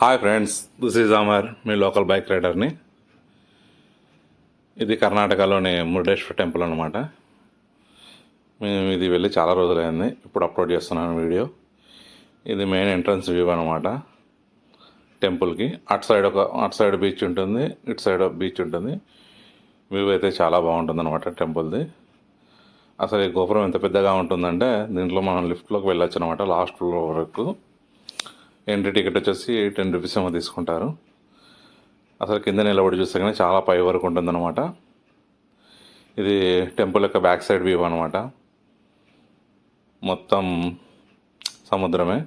Hi friends this is Amar me local bike రైడర్ని ఇది కర్ణాటకలోని మురుడేశ్వర టెంపుల్ అనమాట మేము ఇది వెళ్ళి చాలా రోజులైంది. ఇప్పుడు అప్లోడ్ చేస్తున్నాను వీడియో. ఇది మెయిన్ ఎంట్రన్స్ వ్యూ అనమాట టెంపుల్కి అటు సైడ్ ఒక అటు సైడ్ బీచ్ ఉంటుంది ఇటు సైడ్ బీచ్ ఉంటుంది. వ్యూ అయితే చాలా బాగుంటుంది అనమాట టెంపుల్ది అసలు ఈ గోపురం ఎంత పెద్దగా ఉంటుందంటే దీంట్లో మనం లిఫ్ట్లోకి వెళ్ళొచ్చు అనమాట లాస్ట్ ఫ్లోర్ వరకు. ఎంట్రీ టికెట్ వచ్చేసి టెన్ రూపీస్ ఏమో తీసుకుంటారు. అసలు కింద నిలబడి చూస్తే కానీ చాలా పై వరకు ఉంటుందన్నమాట. ఇది టెంపుల్ యొక్క బ్యాక్ సైడ్ వ్యూ అనమాట మొత్తం సముద్రమే.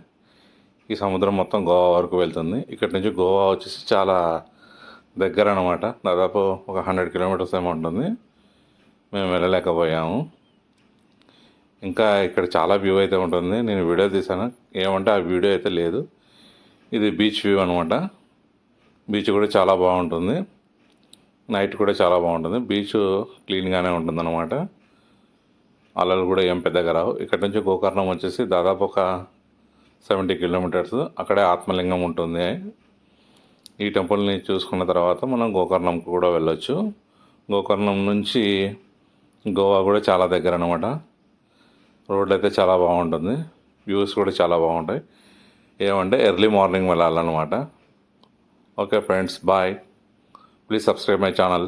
ఈ సముద్రం మొత్తం గోవా వరకు వెళ్తుంది. ఇక్కడి నుంచి గోవా వచ్చేసి చాలా దగ్గర అనమాట దాదాపు ఒక హండ్రెడ్ కిలోమీటర్స్ ఏమో ఉంటుంది. మేము వెళ్ళలేకపోయాము. ఇంకా ఇక్కడ చాలా వ్యూ అయితే ఉంటుంది. నేను వీడియో తీసాను ఏమంటే ఆ వీడియో అయితే లేదు. ఇది బీచ్ వ్యూ అనమాట బీచ్ కూడా చాలా బాగుంటుంది. నైట్ కూడా చాలా బాగుంటుంది. బీచ్ క్లీన్గానే ఉంటుంది అనమాట అలలు కూడా ఏం పెద్దగా రావు. ఇక్కడ నుంచి గోకర్ణం వచ్చేసి దాదాపు ఒక సెవెంటీ కిలోమీటర్స్ అక్కడే ఆత్మలింగం ఉంటుంది. ఈ టెంపుల్ని చూసుకున్న తర్వాత మనం గోకర్ణంకు కూడా వెళ్ళొచ్చు. గోకర్ణం నుంచి గోవా కూడా చాలా దగ్గర అనమాట రోడ్లు అయితే చాలా బాగుంటుంది. వ్యూస్ కూడా చాలా బాగుంటాయి. ఏమంటే ఎర్లీ మార్నింగ్ వెళ్ళాలన్నమాట. Okay friends bye. Please subscribe my channel.